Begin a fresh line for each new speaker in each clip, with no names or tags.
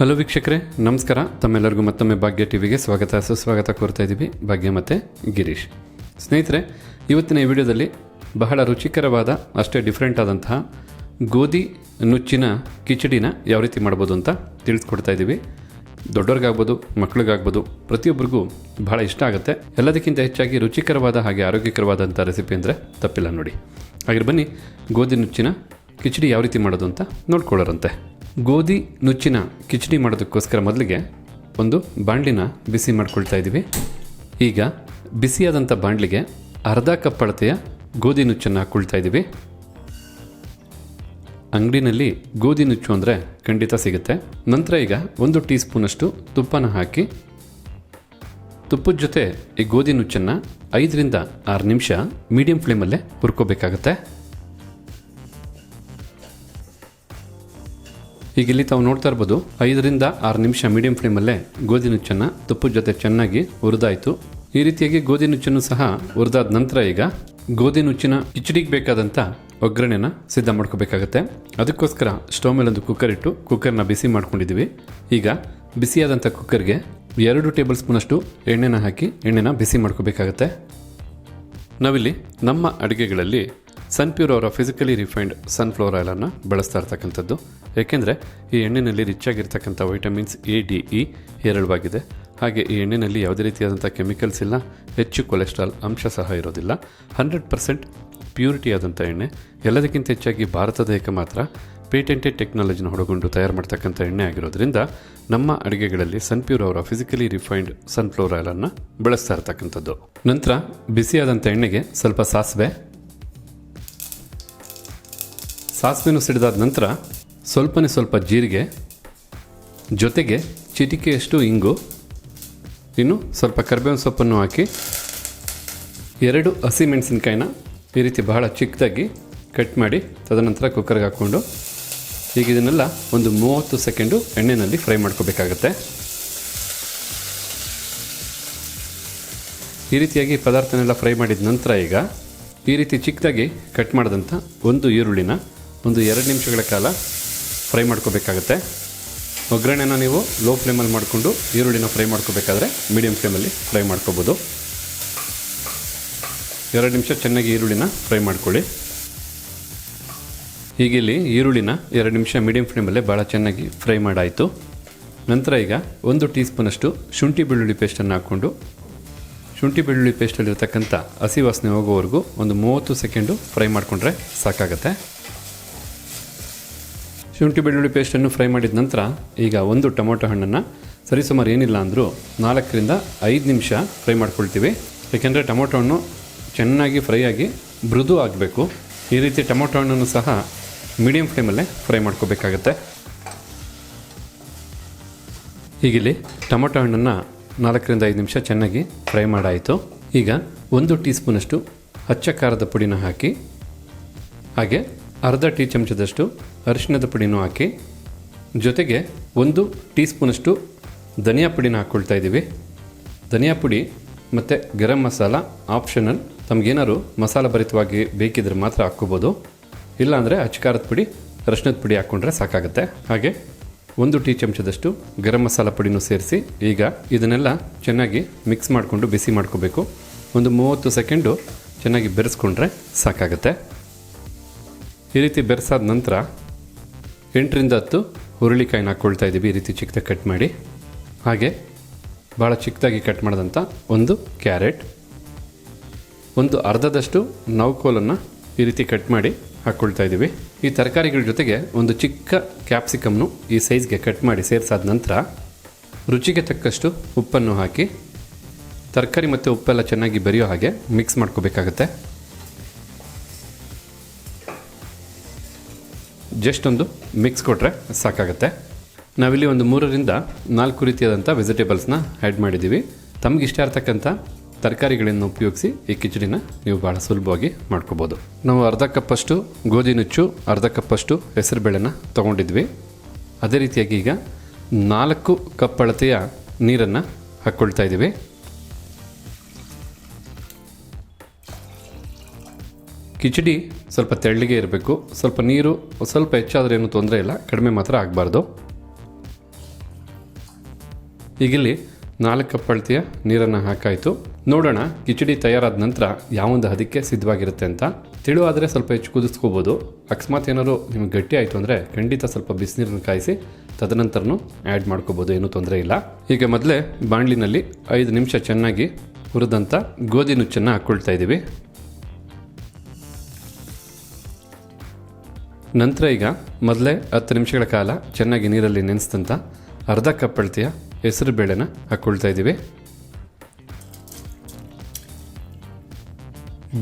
Hello ವೀಕ್ಷಕರೇ, ನಮಸ್ಕಾರ. ತಮ್ಮೆಲ್ಲರಿಗೂ ಮತ್ತೊಮ್ಮೆ ಭಾಗ್ಯ ಟಿವಿಗೆ ಸ್ವಾಗತ. ಸುಸ್ವಾಗತ ಕೋರ್ತಾ ಇದ್ದೀವಿ ಭಾಗ್ಯ ಮತ್ತೆ ಗಿರೀಶ್. ಸ್ನೇಹಿತರೆ, ಇವತ್ತಿನ ಈ ವಿಡಿಯೋದಲ್ಲಿ ಬಹಳ ರುಚಿಕರವಾದ, ಅಷ್ಟೇ ಡಿಫ್ರೆಂಟ್ ಆದಂತಹ ಗೋಧಿ ನುಚ್ಚಿನ ಕಿಚಡಿನ ಯಾವ ರೀತಿ ಮಾಡ್ಬೋದು ಅಂತ ತಿಳಿಸ್ಕೊಡ್ತಾ ಇದ್ದೀವಿ. ದೊಡ್ಡವ್ರಿಗಾಗ್ಬೋದು, ಮಕ್ಳಿಗಾಗ್ಬೋದು, ಪ್ರತಿಯೊಬ್ಬರಿಗೂ ಬಹಳ ಇಷ್ಟ ಆಗುತ್ತೆ. ಎಲ್ಲದಕ್ಕಿಂತ ಹೆಚ್ಚಾಗಿ ರುಚಿಕರವಾದ ಹಾಗೆ ಆರೋಗ್ಯಕರವಾದಂಥ ರೆಸಿಪಿ ಅಂದರೆ ತಪ್ಪಿಲ್ಲ ನೋಡಿ. ಹಾಗೆ ಬನ್ನಿ, ಗೋಧಿ ನುಚ್ಚಿನ ಕಿಚಡಿ ಯಾವ ರೀತಿ ಮಾಡೋದು ಅಂತ ನೋಡ್ಕೊಳ್ಳೋರಂತೆ. ಗೋಧಿ, ನುಚ್ಚಿನ ಕಿಚಡಿ ಮಾಡೋದಕ್ಕೋಸ್ಕರ ಮೊದಲಿಗೆ ಒಂದು ಬಾಣಲಿನ ಬಿಸಿ ಮಾಡ್ಕೊಳ್ತಾ ಇದ್ದೀವಿ. ಈಗ ಬಿಸಿಯಾದಂಥ ಬಾಣಲಿಗೆ ಅರ್ಧ ಕಪ್ ಅಳತೆಯ ಗೋಧಿ ನುಚ್ಚನ್ನು ಹಾಕ್ಕೊಳ್ತಾ ಇದ್ದೀವಿ. ಅಂಗಡಿನಲ್ಲಿ ಗೋಧಿ ನುಚ್ಚು ಅಂದರೆ ಖಂಡಿತ ಸಿಗುತ್ತೆ. ನಂತರ ಈಗ ಒಂದು ಟೀ ಸ್ಪೂನಷ್ಟು ತುಪ್ಪನ ಹಾಕಿ ತುಪ್ಪದ ಜೊತೆ ಈ ಗೋಧಿ ನುಚ್ಚನ್ನು ಐದರಿಂದ ಆರು ನಿಮಿಷ ಮೀಡಿಯಂ ಫ್ಲೇಮಲ್ಲೇ ಹುರ್ಕೋಬೇಕಾಗತ್ತೆ. ಈಗ ಇಲ್ಲಿ ತಾವು ನೋಡ್ತಾ ಇರ್ಬೋದು, ಐದರಿಂದ ಆರು ನಿಮಿಷ ಮೀಡಿಯಂ ಫ್ಲೇಮಲ್ಲೇ ಗೋಧಿ ನುಚ್ಚನ್ನು ತುಪ್ಪದ ಜೊತೆ ಚೆನ್ನಾಗಿ ಹುರಿದಾಯಿತು. ಈ ರೀತಿಯಾಗಿ ಗೋಧಿ ನುಚ್ಚನ್ನು ಸಹ ಹುರಿದಾದ ನಂತರ ಈಗ ಗೋಧಿ ನುಚ್ಚಿನ ಕಿಚಡಿಗೆ ಬೇಕಾದಂಥ ಒಗ್ಗರಣೆನ ಸಿದ್ಧ ಮಾಡ್ಕೋಬೇಕಾಗತ್ತೆ. ಅದಕ್ಕೋಸ್ಕರ ಸ್ಟವ್ ಮೇಲೆ ಒಂದು ಕುಕ್ಕರ್ ಇಟ್ಟು ಕುಕ್ಕರ್ನ ಬಿಸಿ ಮಾಡ್ಕೊಂಡಿದ್ದೀವಿ. ಈಗ ಬಿಸಿಯಾದಂಥ ಕುಕ್ಕರ್ಗೆ ಎರಡು ಟೇಬಲ್ ಸ್ಪೂನಷ್ಟು ಎಣ್ಣೆನ ಹಾಕಿ ಎಣ್ಣೆನ ಬಿಸಿ ಮಾಡ್ಕೋಬೇಕಾಗತ್ತೆ. ನಾವಿಲ್ಲಿ ನಮ್ಮ ಅಡುಗೆಗಳಲ್ಲಿ ಸನ್ಪ್ಯೂರ್ ಅವರ ಫಿಸಿಕಲಿ ರಿಫೈನ್ಡ್ ಸನ್ಫ್ಲವರ್ ಆಯಿಲನ್ನು ಬಳಸ್ತಾ ಇರ್ತಕ್ಕಂಥದ್ದು. ಏಕೆಂದರೆ ಈ ಎಣ್ಣೆಯಲ್ಲಿ ರಿಚ್ ಆಗಿರ್ತಕ್ಕಂಥ ವೈಟಮಿನ್ಸ್ ಎ, ಡಿ, ಇ ಹೇರಳವಾಗಿದೆ. ಹಾಗೆ ಈ ಎಣ್ಣೆಯಲ್ಲಿ ಯಾವುದೇ ರೀತಿಯಾದಂಥ ಕೆಮಿಕಲ್ಸ್ ಇಲ್ಲ, ಹೆಚ್ಚು ಕೊಲೆಸ್ಟ್ರಾಲ್ ಅಂಶ ಸಹ ಇರೋದಿಲ್ಲ. ಹಂಡ್ರೆಡ್ ಪರ್ಸೆಂಟ್ ಪ್ಯೂರಿಟಿ ಆದಂಥ ಎಣ್ಣೆ. ಎಲ್ಲದಕ್ಕಿಂತ ಹೆಚ್ಚಾಗಿ ಭಾರತದ ಏಕ ಮಾತ್ರ ಪೇಟೆಂಟೆಡ್ ಟೆಕ್ನಾಲಜಿನ ಹೊಡಗೊಂಡು ತಯಾರು ಮಾಡ್ತಕ್ಕಂಥ ಎಣ್ಣೆ ಆಗಿರೋದ್ರಿಂದ ನಮ್ಮ ಅಡುಗೆಗಳಲ್ಲಿ ಸನ್ಪ್ಯೂರ್ ಅವರ ಫಿಸಿಕಲಿ ರಿಫೈನ್ಡ್ ಸನ್ಫ್ಲವರ್ ಆಯಿಲನ್ನು ಬಳಸ್ತಾ ಇರ್ತಕ್ಕಂಥದ್ದು. ನಂತರ ಬಿಸಿಯಾದಂಥ ಎಣ್ಣೆಗೆ ಸ್ವಲ್ಪ ಸಾಸಿವೆ. ಸಾಸಿವೆನೂ ಸಿಡಿದಾದ ನಂತರ ಸ್ವಲ್ಪನೇ ಸ್ವಲ್ಪ ಜೀರಿಗೆ, ಜೊತೆಗೆ ಚಿಟಿಕೆಯಷ್ಟು ಇಂಗು, ಇನ್ನು ಸ್ವಲ್ಪ ಕರ್ಬೇವಿನ ಸೊಪ್ಪನ್ನು ಹಾಕಿ, ಎರಡು ಹಸಿಮೆಣಸಿನ್ಕಾಯಿನ ಈ ರೀತಿ ಬಹಳ ಚಿಕ್ಕದಾಗಿ ಕಟ್ ಮಾಡಿ ತದನಂತರ ಕುಕ್ಕರ್ಗೆ ಹಾಕ್ಕೊಂಡು, ಈಗ ಇದನ್ನೆಲ್ಲ ಒಂದು ಮೂವತ್ತು ಸೆಕೆಂಡು ಎಣ್ಣೆಯಲ್ಲಿ ಫ್ರೈ ಮಾಡ್ಕೋಬೇಕಾಗತ್ತೆ. ಈ ರೀತಿಯಾಗಿ ಪದಾರ್ಥನೆಲ್ಲ ಫ್ರೈ ಮಾಡಿದ ನಂತರ ಈಗ ಈ ರೀತಿ ಚಿಕ್ಕದಾಗಿ ಕಟ್ ಮಾಡಿದಂಥ ಒಂದು ಈರುಳ್ಳಿನ ಒಂದು ಎರಡು ನಿಮಿಷಗಳ ಕಾಲ ಫ್ರೈ ಮಾಡ್ಕೋಬೇಕಾಗತ್ತೆ. ಒಗ್ಗರಣೆನ ನೀವು ಲೋ ಫ್ಲೇಮಲ್ಲಿ ಮಾಡಿಕೊಂಡು ಈರುಳ್ಳಿನ ಫ್ರೈ ಮಾಡ್ಕೋಬೇಕಾದ್ರೆ ಮೀಡಿಯಂ ಫ್ಲೇಮಲ್ಲಿ ಫ್ರೈ ಮಾಡ್ಕೋಬೋದು. ಎರಡು ನಿಮಿಷ ಚೆನ್ನಾಗಿ ಈರುಳ್ಳಿನ ಫ್ರೈ ಮಾಡ್ಕೊಳ್ಳಿ. ಈಗ ಇಲ್ಲಿ ಈರುಳ್ಳಿನ ಎರಡು ನಿಮಿಷ ಮೀಡಿಯಂ ಫ್ಲೇಮಲ್ಲೇ ಭಾಳ ಚೆನ್ನಾಗಿ ಫ್ರೈ ಮಾಡಾಯಿತು. ನಂತರ ಈಗ ಒಂದು ಟೀ ಸ್ಪೂನಷ್ಟು ಶುಂಠಿ ಬೆಳ್ಳುಳ್ಳಿ ಪೇಸ್ಟನ್ನು ಹಾಕ್ಕೊಂಡು, ಶುಂಠಿ ಬೆಳ್ಳುಳ್ಳಿ ಪೇಸ್ಟಲ್ಲಿರ್ತಕ್ಕಂಥ ಹಸಿ ವಾಸನೆ ಹೋಗೋವರೆಗೂ ಒಂದು ಮೂವತ್ತು ಸೆಕೆಂಡು ಫ್ರೈ ಮಾಡಿಕೊಂಡ್ರೆ ಸಾಕಾಗತ್ತೆ. ಶುಂಠಿ ಬೆಳ್ಳುಳ್ಳಿ ಪೇಸ್ಟನ್ನು ಫ್ರೈ ಮಾಡಿದ ನಂತರ ಈಗ ಒಂದು ಟೊಮೊಟೊ ಹಣ್ಣನ್ನು ಸರಿಸುಮಾರು ಏನಿಲ್ಲ ಅಂದರೂ ನಾಲ್ಕರಿಂದ ಐದು ನಿಮಿಷ ಫ್ರೈ ಮಾಡ್ಕೊಳ್ತೀವಿ. ಏಕೆಂದರೆ ಟೊಮೊಟೊ ಹಣ್ಣು ಚೆನ್ನಾಗಿ ಫ್ರೈ ಆಗಿ ಮೃದು ಆಗಬೇಕು. ಈ ರೀತಿ ಟೊಮೊಟೊ ಹಣ್ಣನ್ನು ಸಹ ಮೀಡಿಯಂ ಫ್ಲೇಮಲ್ಲೇ ಫ್ರೈ ಮಾಡ್ಕೋಬೇಕಾಗತ್ತೆ. ಈಗಿಲ್ಲಿ ಟೊಮೊಟೊ ಹಣ್ಣನ್ನು ನಾಲ್ಕರಿಂದ ಐದು ನಿಮಿಷ ಚೆನ್ನಾಗಿ ಫ್ರೈ ಮಾಡಾಯಿತು. ಈಗ ಒಂದು ಟೀ ಸ್ಪೂನಷ್ಟು ಹಚ್ಚ ಖಾರದ ಪುಡಿನ ಹಾಕಿ ಹಾಗೆ ಅರ್ಧ ಟೀ ಚಮಚದಷ್ಟು ಅರಿಶಿಣದ ಪುಡಿನೂ ಹಾಕಿ, ಜೊತೆಗೆ ಒಂದು ಟೀ ಸ್ಪೂನಷ್ಟು ಧನಿಯಾ ಪುಡಿನ ಹಾಕ್ಕೊಳ್ತಾ ಇದ್ದೀವಿ. ಧನಿಯಾ ಪುಡಿ ಮತ್ತು ಗರಂ ಮಸಾಲ ಆಪ್ಷನಲ್. ತಮಗೇನಾದ್ರು ಮಸಾಲ ಭರಿತವಾಗಿ ಬೇಕಿದ್ರೆ ಮಾತ್ರ ಹಾಕ್ಕೋಬೋದು. ಇಲ್ಲಾಂದರೆ ಅಚ್ಕಾರದ ಪುಡಿ ಅರಿಶಿನದ ಪುಡಿ ಹಾಕ್ಕೊಂಡ್ರೆ ಸಾಕಾಗುತ್ತೆ. ಹಾಗೆ ಒಂದು ಟೀ ಚಮಚದಷ್ಟು ಗರಂ ಮಸಾಲ ಪುಡಿನೂ ಸೇರಿಸಿ, ಈಗ ಇದನ್ನೆಲ್ಲ ಚೆನ್ನಾಗಿ ಮಿಕ್ಸ್ ಮಾಡಿಕೊಂಡು ಬಿಸಿ ಮಾಡ್ಕೋಬೇಕು. ಒಂದು ಮೂವತ್ತು ಸೆಕೆಂಡು ಚೆನ್ನಾಗಿ ಬೆರೆಸ್ಕೊಂಡ್ರೆ ಸಾಕಾಗುತ್ತೆ. ಈ ರೀತಿ ಬೆರೆಸಾದ ನಂತರ ಎಂಟರಿಂದ ಹತ್ತು ಹುರುಳಿಕಾಯಿನ ಹಾಕ್ಕೊಳ್ತಾ ಇದ್ದೀವಿ. ಈ ರೀತಿ ಚಿಕ್ಕದಾಗಿ ಕಟ್ ಮಾಡಿ. ಹಾಗೆ ಭಾಳ ಚಿಕ್ಕದಾಗಿ ಕಟ್ ಮಾಡಿದಂಥ ಒಂದು ಕ್ಯಾರೆಟ್. ಒಂದು ಅರ್ಧದಷ್ಟು ನೌಕೋಲನ್ನು ಈ ರೀತಿ ಕಟ್ ಮಾಡಿ ಹಾಕ್ಕೊಳ್ತಾ ಇದ್ದೀವಿ. ಈ ತರಕಾರಿಗಳ ಜೊತೆಗೆ ಒಂದು ಚಿಕ್ಕ ಕ್ಯಾಪ್ಸಿಕಮ್ನು ಈ ಸೈಜ್ಗೆ ಕಟ್ ಮಾಡಿ ಸೇರಿಸಾದ ನಂತರ ರುಚಿಗೆ ತಕ್ಕಷ್ಟು ಉಪ್ಪನ್ನು ಹಾಕಿ, ತರಕಾರಿ ಮತ್ತು ಉಪ್ಪೆಲ್ಲ ಚೆನ್ನಾಗಿ ಬೆರೆಯೋ ಹಾಗೆ ಮಿಕ್ಸ್ ಮಾಡ್ಕೋಬೇಕಾಗತ್ತೆ. ಜಸ್ಟ್ ಒಂದು ಮಿಕ್ಸ್ ಕೊಟ್ಟರೆ ಸಾಕಾಗುತ್ತೆ. ನಾವಿಲ್ಲಿ ಒಂದು ಮೂರರಿಂದ ನಾಲ್ಕು ರೀತಿಯಾದಂಥ ವೆಜಿಟೇಬಲ್ಸ್ನ ಆ್ಯಡ್ ಮಾಡಿದ್ದೀವಿ. ತಮಗಿಷ್ಟ ಇರ್ತಕ್ಕಂಥ ತರಕಾರಿಗಳನ್ನು ಉಪಯೋಗಿಸಿ ಈ ಕಿಚಡಿನ ನೀವು ಭಾಳ ಸುಲಭವಾಗಿ ಮಾಡ್ಕೋಬೋದು. ನಾವು ಅರ್ಧ ಕಪ್ಪಷ್ಟು ಗೋಧಿ ನುಚ್ಚು, ಅರ್ಧ ಕಪ್ಪಷ್ಟು ಹೆಸರುಬೇಳೆನ ತೊಗೊಂಡಿದ್ವಿ. ಅದೇ ರೀತಿಯಾಗಿ ಈಗ ನಾಲ್ಕು ಕಪ್ ಅಳತೆಯ ನೀರನ್ನು ಹಾಕ್ಕೊಳ್ತಾ ಇದ್ದೀವಿ. ಕಿಚಡಿ ಸ್ವಲ್ಪ ತೆಳ್ಳಗೆ ಇರಬೇಕು. ಸ್ವಲ್ಪ ನೀರು, ಸ್ವಲ್ಪ ಹೆಚ್ಚಾದರೆ ಏನು ತೊಂದರೆ ಇಲ್ಲ. ಕಡಿಮೆ ಮಾತ್ರ ಆಗಬಾರ್ದು. ಈಗಿಲ್ಲಿ ನಾಲ್ಕು ಕಪ್ ಅಳತೆಯ ನೀರನ್ನು ಹಾಕಾಯಿತು. ನೋಡೋಣ ಕಿಚಡಿ ತಯಾರಾದ ನಂತರ ಯಾವೊಂದು ಹದಕ್ಕೆ ಸಿದ್ಧವಾಗಿರುತ್ತೆ ಅಂತ. ತಿಳುವಾದರೆ ಸ್ವಲ್ಪ ಹೆಚ್ಚು ಕುದಿಸ್ಕೋಬೋದು. ಅಕಸ್ಮಾತ್ ಏನಾದರೂ ನಿಮಗೆ ಗಟ್ಟಿ ಆಯಿತು ಅಂದರೆ ಖಂಡಿತ ಸ್ವಲ್ಪ ಬಿಸಿನೀರನ್ನು ಕಾಯಿಸಿ ತದನಂತರನೂ ಆ್ಯಡ್ ಮಾಡ್ಕೋಬೋದು. ಏನೂ ತೊಂದರೆ ಇಲ್ಲ. ಈಗ ಮೊದಲೇ ಬಾಣಲಿನಲ್ಲಿ ಐದು ನಿಮಿಷ ಚೆನ್ನಾಗಿ ಹುರಿದಂಥ ಗೋಧಿ ನುಚ್ಚನ್ನು ಹಾಕ್ಕೊಳ್ತಾ ಇದ್ದೀವಿ. ನಂತರ ಈಗ ಮೊದಲೇ ಹತ್ತು ನಿಮಿಷಗಳ ಕಾಲ ಚೆನ್ನಾಗಿ ನೀರಲ್ಲಿ ನೆನೆಸಿದಂಥ ಅರ್ಧ ಕಪ್ ಅಳತೆಯ ಹೆಸರು ಬೇಳೆನ ಹಾಕ್ಕೊಳ್ತಾ ಇದ್ದೀವಿ.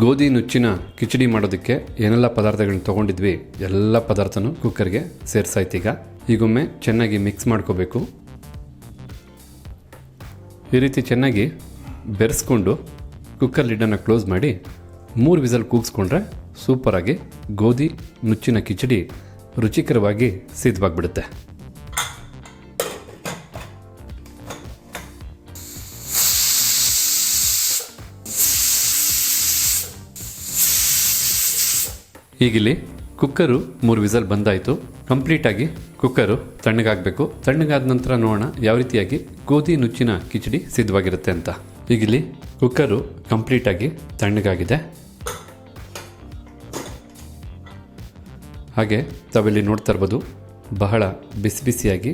ಗೋಧಿ ನುಚ್ಚಿನ ಕಿಚಡಿ ಮಾಡೋದಕ್ಕೆ ಏನೆಲ್ಲ ಪದಾರ್ಥಗಳನ್ನ ತೊಗೊಂಡಿದ್ವಿ, ಎಲ್ಲ ಪದಾರ್ಥನೂ ಕುಕ್ಕರ್ಗೆ ಸೇರಿಸಾಯ್ತು ಈಗ. ಈಗೊಮ್ಮೆ ಚೆನ್ನಾಗಿ ಮಿಕ್ಸ್ ಮಾಡ್ಕೋಬೇಕು. ಈ ರೀತಿ ಚೆನ್ನಾಗಿ ಬೆರೆಸ್ಕೊಂಡು ಕುಕ್ಕರ್ ಲಿಡ್ಡನ್ನು ಕ್ಲೋಸ್ ಮಾಡಿ ಮೂರು ವಿಸಲ್ ಕೂಗಿಸ್ಕೊಂಡ್ರೆ ಸೂಪರಾಗಿ ಗೋಧಿ, ನುಚ್ಚಿನ ಕಿಚಡಿ ರುಚಿಕರವಾಗಿ ಸಿದ್ಧವಾಗಿಬಿಡುತ್ತೆ. ಈಗಿಲ್ಲಿ ಕುಕ್ಕರು ಮೂರು ವಿಸಲ್ ಬಂದಾಯಿತು. ಕಂಪ್ಲೀಟಾಗಿ ಕುಕ್ಕರು ತಣ್ಣಗಾಗಬೇಕು. ತಣ್ಣಗಾದ ನಂತರ ನೋಡೋಣ ಯಾವ ರೀತಿಯಾಗಿ ಗೋಧಿ, ನುಚ್ಚಿನ ಕಿಚಡಿ ಸಿದ್ಧವಾಗಿರುತ್ತೆ ಅಂತ. ಈಗಿಲ್ಲಿ ಕುಕ್ಕರು ಕಂಪ್ಲೀಟಾಗಿ ತಣ್ಣಗಾಗಿದೆ. ಹಾಗೆ ತಾವಿಲ್ಲಿ ನೋಡ್ತಾ ಇರ್ಬೋದು, ಬಹಳ ಬಿಸಿ ಬಿಸಿಯಾಗಿ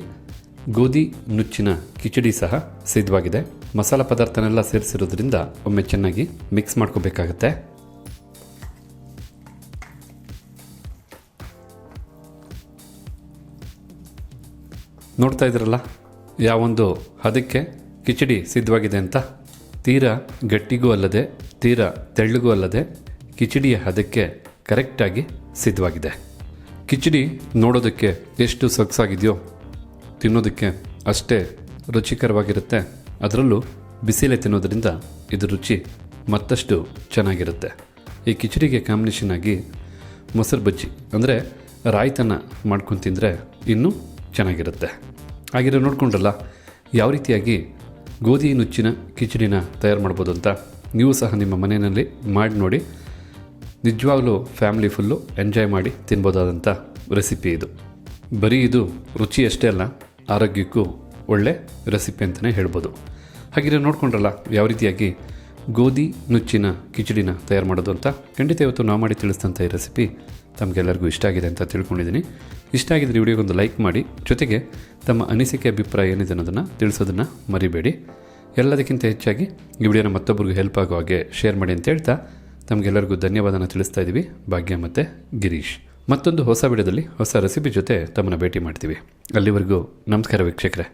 ಗೋಧಿ ನುಚ್ಚಿನ ಕಿಚಡಿ ಸಹ ಸಿದ್ಧವಾಗಿದೆ. ಮಸಾಲ ಪದಾರ್ಥನೆಲ್ಲ ಸೇರಿಸಿರೋದ್ರಿಂದ ಒಮ್ಮೆ ಚೆನ್ನಾಗಿ ಮಿಕ್ಸ್ ಮಾಡ್ಕೋಬೇಕಾಗತ್ತೆ. ನೋಡ್ತಾ ಇದ್ರಲ್ಲ ಯಾವೊಂದು ಹದಕ್ಕೆ ಕಿಚಡಿ ಸಿದ್ಧವಾಗಿದೆ ಅಂತ? ತೀರಾ ಗಟ್ಟಿಗೂ ಅಲ್ಲದೆ, ತೀರಾ ತೆಳ್ಳಗೂ ಅಲ್ಲದೆ ಕಿಚಡಿಯ ಹದಕ್ಕೆ ಕರೆಕ್ಟಾಗಿ ಸಿದ್ಧವಾಗಿದೆ. ಕಿಚಡಿ ನೋಡೋದಕ್ಕೆ ಎಷ್ಟು ಸೊಗಸಾಗಿದೆಯೋ ತಿನ್ನೋದಕ್ಕೆ ಅಷ್ಟೇ ರುಚಿಕರವಾಗಿರುತ್ತೆ. ಅದರಲ್ಲೂ ಬಿಸಿಲೆ ತಿನ್ನೋದರಿಂದ ಇದು ರುಚಿ ಮತ್ತಷ್ಟು ಚೆನ್ನಾಗಿರುತ್ತೆ. ಈ ಕಿಚಡಿಗೆ ಕಾಂಬಿನೇಷನ್ ಆಗಿ ಮೊಸರು ಬಜ್ಜಿ ಅಂದರೆ ರಾಯ್ತನ ಮಾಡ್ಕೊಂಡು ತಿಂದರೆ ಇನ್ನೂ ಚೆನ್ನಾಗಿರುತ್ತೆ. ಹಾಗಿರೋ ನೋಡಿಕೊಂಡ್ರಲ್ಲ, ಯಾವ ರೀತಿಯಾಗಿ ಗೋಧಿ ನುಚ್ಚಿನ ಕಿಚಡಿನ ತಯಾರು ಮಾಡ್ಬೋದು ಅಂತ ನೀವು ಸಹ ನಿಮ್ಮ ಮನೆಯಲ್ಲಿ ಮಾಡಿ ನೋಡಿ. ನಿಜವಾಗ್ಲೂ ಫ್ಯಾಮಿಲಿ ಫುಲ್ಲು ಎಂಜಾಯ್ ಮಾಡಿ ತಿನ್ಬೋದಾದಂಥ ರೆಸಿಪಿ ಇದು. ಬರೀ ಇದು ರುಚಿ ಅಷ್ಟೇ ಅಲ್ಲ, ಆರೋಗ್ಯಕ್ಕೂ ಒಳ್ಳೆ ರೆಸಿಪಿ ಅಂತಲೇ ಹೇಳ್ಬೋದು. ಹಾಗಿದ್ರೆ ನೋಡ್ಕೊಂಡ್ರಲ್ಲ ಯಾವ ರೀತಿಯಾಗಿ ಗೋಧಿ, ನುಚ್ಚಿನ, ಕಿಚಡಿನ ತಯಾರು ಮಾಡೋದು ಅಂತ ಖಂಡಿತ ಇವತ್ತು ನಾವು ಮಾಡಿ ತಿಳಿಸಿದಂಥ ಈ ರೆಸಿಪಿ ತಮಗೆಲ್ಲರಿಗೂ ಇಷ್ಟ ಆಗಿದೆ ಅಂತ ತಿಳ್ಕೊಂಡಿದ್ದೀನಿ. ಇಷ್ಟ ಆಗಿದ್ದರೆ ವಿಡಿಯೋಗೊಂದು ಲೈಕ್ ಮಾಡಿ, ಜೊತೆಗೆ ತಮ್ಮ ಅನಿಸಿಕೆ, ಅಭಿಪ್ರಾಯ ಏನಿದೆ ಅನ್ನೋದನ್ನು ತಿಳಿಸೋದನ್ನು ಮರಿಬೇಡಿ. ಎಲ್ಲದಕ್ಕಿಂತ ಹೆಚ್ಚಾಗಿ ಈ ವಿಡಿಯೋನ ಮತ್ತೊಬ್ಬರಿಗೂ ಹೆಲ್ಪ್ ಆಗೋ ಹಾಗೆ ಶೇರ್ ಮಾಡಿ ಅಂತ ಹೇಳ್ತಾ ತಮಗೆಲ್ಲರಿಗೂ ಧನ್ಯವಾದನ ತಿಳಿಸ್ತಾ ಇದ್ದೀವಿ ಭಾಗ್ಯ ಮತ್ತು ಗಿರೀಶ್. ಮತ್ತೊಂದು ಹೊಸ ವಿಡಿಯೋದಲ್ಲಿ ಹೊಸ ರೆಸಿಪಿ ಜೊತೆ ತಮ್ಮನ್ನು ಭೇಟಿ ಮಾಡ್ತೀವಿ. ಅಲ್ಲಿವರೆಗೂ ನಮಸ್ಕಾರ ವೀಕ್ಷಕರೇ.